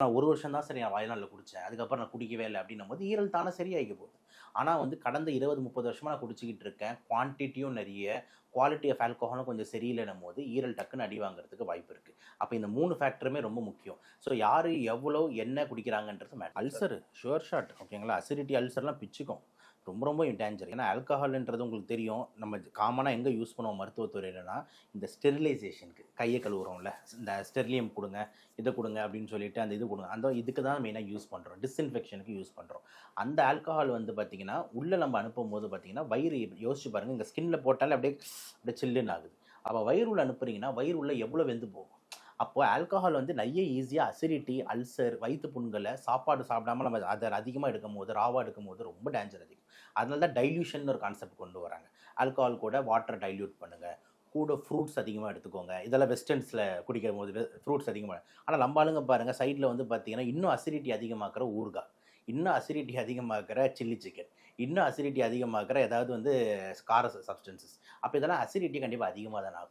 நான் ஒரு வருஷம் தான் சரி நான் வயநாளில் குடித்தேன் அதுக்கப்புறம் நான் குடிக்கவே இல்லை அப்படின்னும் போது ஈரல் தானே சரியாகி போகுது. ஆனால் வந்து கடந்த இருபது முப்பது வருஷமாக நான் குடிச்சிக்கிட்டு இருக்கேன். குவான்டிட்டியும் நிறைய குவாலிட்டி ஆஃப் ஆல்கோஹாலும் கொஞ்சம் சரியில்லைன்னும் போது ஈரல் டக்குன்னு அடி வாங்குறதுக்கு வாய்ப்பு இருக்குது அப்போ இந்த மூணு ஃபேக்டருமே ரொம்ப முக்கியம். ஸோ யார் எவ்வளோ என்ன குடிக்கிறாங்கன்றது மேட் அல்சர் ஷுவர் ஷாட் ஓகேங்களா அசிடிட்டி அல்சர்லாம் பிச்சுக்கும். ரொம்ப ரொம்ப டேஞ்சர் ஏன்னா ஆல்கஹால்ன்றது உங்களுக்கு தெரியும். நம்ம காமனாக எங்கே யூஸ் பண்ணுவோம் மருத்துவத்துறையிலனா இந்த ஸ்டெரிலைசேஷனுக்கு கையை கழுவுறோம்ல. இந்த ஸ்டெர்லியம் கொடுங்க இதை கொடுங்க அப்படின்னு சொல்லிட்டு அந்த இது கொடுங்க. அந்த இதுக்கு தான் மெயினாக யூஸ் பண்ணுறோம் டிஸ்இன்ஃபெக்ஷனுக்கு யூஸ் பண்ணுறோம் அந்த ஆல்கஹால் வந்து பார்த்திங்கன்னா உள்ளே நம்ம அனுப்பும் போது பார்த்தீங்கன்னா வயிறு யோசிச்சு பாருங்கள் இந்த ஸ்கின்னில் போட்டாலே அப்படியே அப்படியே சில்லுன்னு ஆகுது. அப்போ வயிறு உள்ள அனுப்புறீங்கன்னா வயிறு உள்ள எவ்வளோ வெந்து போகும்? அப்போ ஆல்கஹால் வந்து நிறைய ஈஸியாக அசிடிட்டி அல்சர் வயிற்று புண்களை சாப்பாடு சாப்பிடாம நம்ம அதை அதிகமாக எடுக்கும் போது ராவாக எடுக்கும் போது ரொம்ப டேஞ்சர் அதிகம். அதனால தான் டைல்யூஷன் ஒரு கான்செப்ட் கொண்டு வராங்க. ஆல்கஹால் கூட வாட்டர் டைல்யூட் பண்ணுங்கள் கூட ஃப்ரூட்ஸ் அதிகமாக எடுத்துக்கோங்க. இதெல்லாம் வெஸ்டர்ன்ஸில் குடிக்கிற போது ஃப்ரூட்ஸ் அதிகமாக ஆனால் நம்ம ஆளுங்க பாருங்கள் சைடில் வந்து பார்த்தீங்கன்னா இன்னும் அசிடிட்டி அதிகமாக்குற ஊறுகாய். இன்னும் அசிடிட்டி அதிகமாக்குற சில்லி சிக்கன் இன்னும் அசிடிட்டி அதிகமாக்குற ஏதாவது வந்து கார சப்ஸ்டன்சஸ் அப்போ இதெல்லாம் அசிடிட்டி கண்டிப்பாக அதிகமாக தான் ஆகும்.